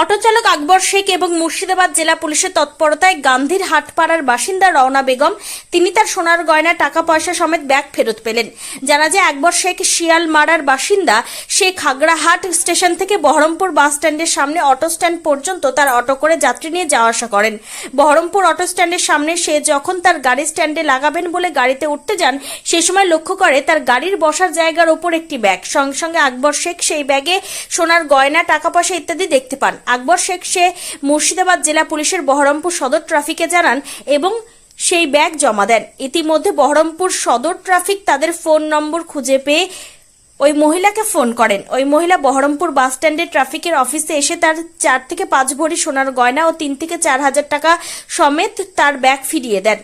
Auto চালক আকবর শেখ এবং মুর্শিদাবাদ জেলা পুলিশের তৎপরতায় গান্ধীর হাটপাড়ার বাসিন্দা রওনা বেগম, তিনি তার সোনার গয়না টাকা পয়সা সমেত ব্যাগ ফেরত পেলেন। জানা যায়, আকবর শেখ শিয়ালমারার বাসিন্দা সে খাগড়াহাট স্টেশন থেকে বহরমপুর বাস স্ট্যান্ডের সামনে অটো স্ট্যান্ড পর্যন্ত তার অটো করে যাত্রী নিয়ে যাওয়া আসা করেন। বহরমপুর অটো স্ট্যান্ডের সামনে সে যখন তার গাড়ি স্ট্যান্ডে লাগাবেন বলে গাড়িতে উঠতে যান, সে সময় লক্ষ্য করে তার গাড়ির বসার জায়গার ওপর একটি ব্যাগ। সঙ্গে সঙ্গে আকবর শেখ সেই ব্যাগে সোনার গয়না টাকা পয়সা ইত্যাদি দেখতে পান। আকবর শেখ সে মুর্শিদাবাদ জেলা পুলিশের বহরমপুর সদর ট্রাফিকে জানান এবং সেই ব্যাগ জমা দেন। ইতিমধ্যে বহরমপুর সদর ট্রাফিক তাদের ফোন নম্বর খুঁজে পেয়ে ওই মহিলাকে ফোন করেন। ওই মহিলা বহরমপুর বাস স্ট্যান্ডে ট্রাফিকের অফিসে এসে তার চার থেকে পাঁচ ভরি সোনার গয়না ও তিন থেকে চার হাজার টাকা সমেত তার ব্যাগ ফিরিয়ে দেন।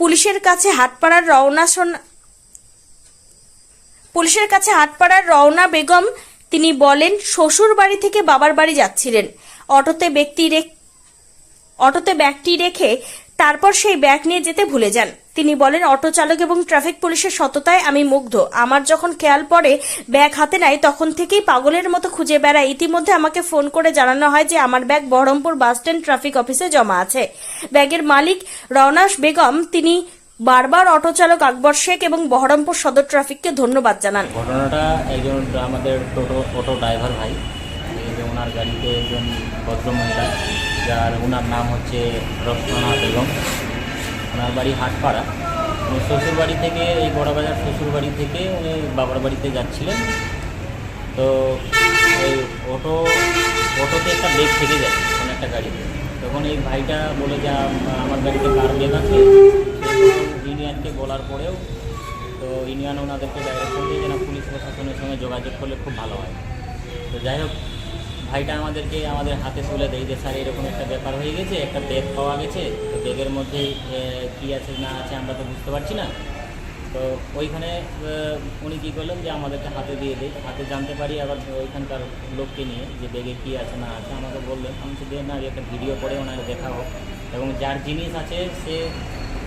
পুলিশের কাছে হাটপাড়ার রওনা পুলিশের কাছে হাটপাড়ার রওনা বেগম তিনি বলেন, শ্বশুর বাড়ি থেকে বাবার বাড়ি যাচ্ছিলেন। অটোতে ব্যক্তি অটোতে ব্যাগটি রেখে তারপর সেই ব্যাগ নিয়ে যেতে ভুলে যান। তিনি বলেন, অটো চালক এবং ট্রাফিক পুলিশের সততায় আমি মুগ্ধ। আমার যখন খেয়াল পড়ে ব্যাগ হাতে নাই, তখন থেকেই পাগলের মতো খুঁজে বেড়ায়। ইতিমধ্যে আমাকে ফোন করে জানানো হয় যে আমার bag Baharampur bus stand traffic অফিসে জমা আছে। ব্যাগের মালিক রওনাস বেগম, তিনি বারবার অটো চালক আকবর শেখ এবং বহরমপুর সদর ট্রাফিককে ধন্যবাদ জানান। ঘটনাটা একজন আমাদের টোটো, অটো ড্রাইভার ভাই। ওনার গাড়িতে একজন ভদ্রমহিলা, যার ওনার নাম হচ্ছে রসনা বেগম। ওনার বাড়ি হাটপাড়া। উনি শ্বশুর বাড়ি থেকে, এই বড়বাজার শ্বশুর বাড়ি থেকে উনি বাবার বাড়িতে যাচ্ছিলেন। তো এই অটো, অটোতে একটা বেগ থেকে যায় কোনো একটা গাড়িতে। তখন এই ভাইটা বলে যে আমার গাড়িতে কার বেগ আছে? ইউনিয়নকে বলার পরেও তো ইউনিয়ন ওনাদেরকে ডাইরেকশন দিয়ে যে না পুলিশ প্রশাসনের সঙ্গে যোগাযোগ করলে খুব ভালো হয়। তো যাই হোক, ভাইটা আমাদেরকে আমাদের হাতে তুলে দেয় যে, স্যার, এরকম একটা ব্যাপার হয়ে গেছে, একটা ব্যাগ পাওয়া গেছে, তো ব্যাগের মধ্যে কী আছে, না আছে আমরা তো বুঝতে পারছি না। তো ওইখানে উনি কী করলেন যে, আমাদেরকে হাতে দিয়ে দেয় হাতে জানতে পারি আবার ওইখানকার লোককে নিয়ে যে, ব্যাগে কী আছে, না আছে। আমাকে বললেন। আমি শুধু না একটা ভিডিও করে ওনাকে দেখা হোক এবং যার জিনিস আছে, সে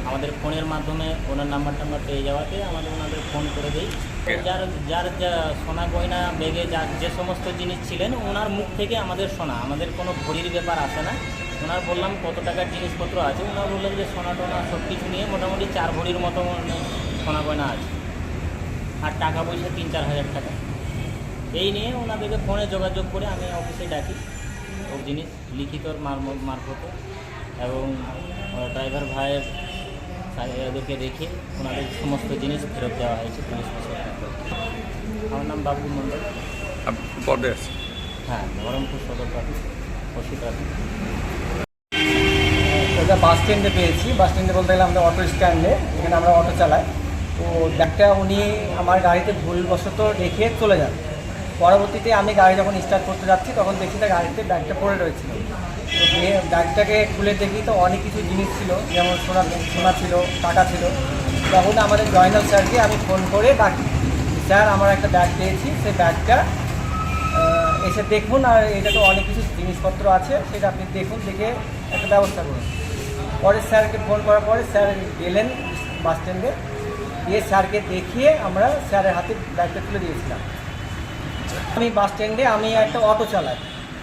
আমাদের ফোনের মাধ্যমে ওনার নাম্বার টাম্বার পেয়ে যাওয়াতে আমাদের ওনাদের ফোন করে দিই। যার যার যা সোনা গয়না ব্যাগে যার যে সমস্ত জিনিস ছিলেন ওনার মুখ থেকে আমাদের শোনা আমাদের কোনো ঘড়ির ব্যাপার আসে না। ওনার বললাম কত টাকার জিনিসপত্র আছে ওনার বললেন যে সোনা টোনা সব কিছু নিয়ে মোটামুটি চার ভরির মতো মানে সোনা গয়না আছে। আর টাকা পয়সা তিন চার হাজার টাকা। এই নিয়ে ওনাদেরকে ফোনে যোগাযোগ করে আমি অফিসে ডাকি। ওর জিনিস লিখিত মার- মারফতে। এবং ড্রাইভার ভাইয়ের এদেরকে রেখে ওনাদের সমস্ত জিনিস ফেরত দেওয়া হয়েছে পুলিশ প্রশাসন আমার নাম বাবু মণ্ডল। পদে আছে হ্যাঁ বহরমপুর সদর ট্রাফিক ওটা বাস স্ট্যান্ডে পেয়েছি। বাস স্ট্যান্ডে বলতে গেলে আমাদের অটো স্ট্যান্ডে এখানে আমরা অটো চালাই। তো ব্যাগটা উনি আমার গাড়িতে ভুলবশত রেখে চলে যান। পরবর্তীতে আমি গাড়ি যখন স্টার্ট করতে যাচ্ছি তখন দেখি তার গাড়িতে ব্যাগটা পড়ে রয়েছিল। দিয়ে ব্যাগটাকে খুলে দেখি তো অনেক কিছু জিনিস ছিল, যেমন সোনা সোনা ছিল টাকা ছিল। তখন আমাদের জয়নাল স্যারকে আমি ফোন করে ডাকি, স্যার, আমার একটা ব্যাগ পেয়েছি, সেই ব্যাগটা এসে দেখুন, আর এটা তো অনেক কিছু জিনিসপত্র আছে, সেটা আপনি দেখুন, দেখে একটা ব্যবস্থা করুন। পরে স্যারকে ফোন করার পরে স্যার গেলেন বাস স্ট্যান্ডে স্যারকে দেখিয়ে আমরা স্যারের হাতে ব্যাগটা তুলে দিয়েছিলাম। আমি বাস স্ট্যান্ডে আমি একটা অটো চালাই।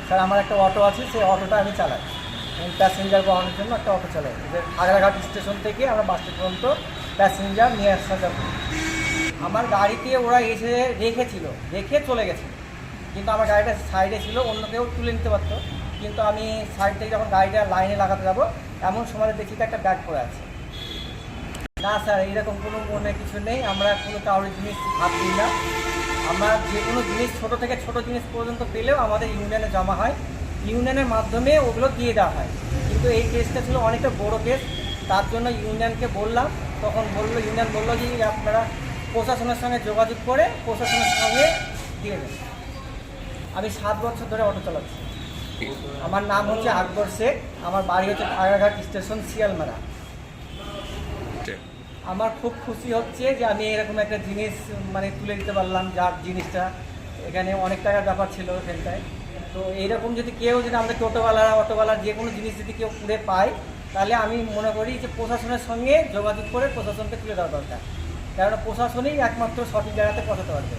স্যার আমার একটা অটো আছে, সেই অটোটা আমি চালাই। আমি প্যাসেঞ্জার বহনের জন্য একটা অটো চালাই। যে খাগড়াঘাট স্টেশন থেকে আমরা বাস স্ট্যান্ড পর্যন্ত প্যাসেঞ্জার নিয়ে আসা যাব। আমার গাড়িতে ওরা এসে রেখেছিল, রেখে চলে গেছে। কিন্তু আমার গাড়িটা সাইডে ছিল, অন্য কেউ তুলে নিতে পারতো। কিন্তু আমি সাইড থেকে যখন গাড়িটা লাইনে লাগাতে যাব, এমন সময় দেখি একটা ব্যাগ পড়ে আছে। না স্যার এরকম কোনো মনে কিছু নেই। আমরা কোনো কারোর জিনিস ভাবছি না। আমরা যে কোনো জিনিস, ছোট থেকে ছোট জিনিস পর্যন্ত পেলেও আমাদের ইউনিয়নে জমা হয়। ইউনিয়নের মাধ্যমে ওগুলো দিয়ে দেওয়া হয়। কিন্তু এই কেসটা ছিল অনেকটা বড় কেস। তার জন্য ইউনিয়নকে বললাম, তখন বলল, ইউনিয়ন বলল যে আপনারা প্রশাসনের সঙ্গে যোগাযোগ করে প্রশাসনের সঙ্গে দিয়ে দেন। আমি সাত বছর ধরে অটো চালাচ্ছি। আমার নাম হচ্ছে আকবর শেখ। আমার বাড়ি হচ্ছে খাগড়াঘাট স্টেশন, শিয়ালমারা। আমার খুব খুশি হচ্ছে যে আমি এরকম একটা জিনিস মানে তুলে দিতে পারলাম যার জিনিসটা। এখানে অনেক টাকার ব্যাপার ছিল এখানটায়। তো এইরকম যদি কেউ, যদি আমাদের টোটোওয়ালারা অটোওয়ালা যে কোনো জিনিস যদি কেউ পুড়ে পায়, তাহলে আমি মনে করি যে প্রশাসনের সঙ্গে যোগাযোগ করে প্রশাসনকে তুলে দেওয়া দরকার। কেননা প্রশাসনই একমাত্র সঠিক জায়গাতে পৌঁছাতে পারবে।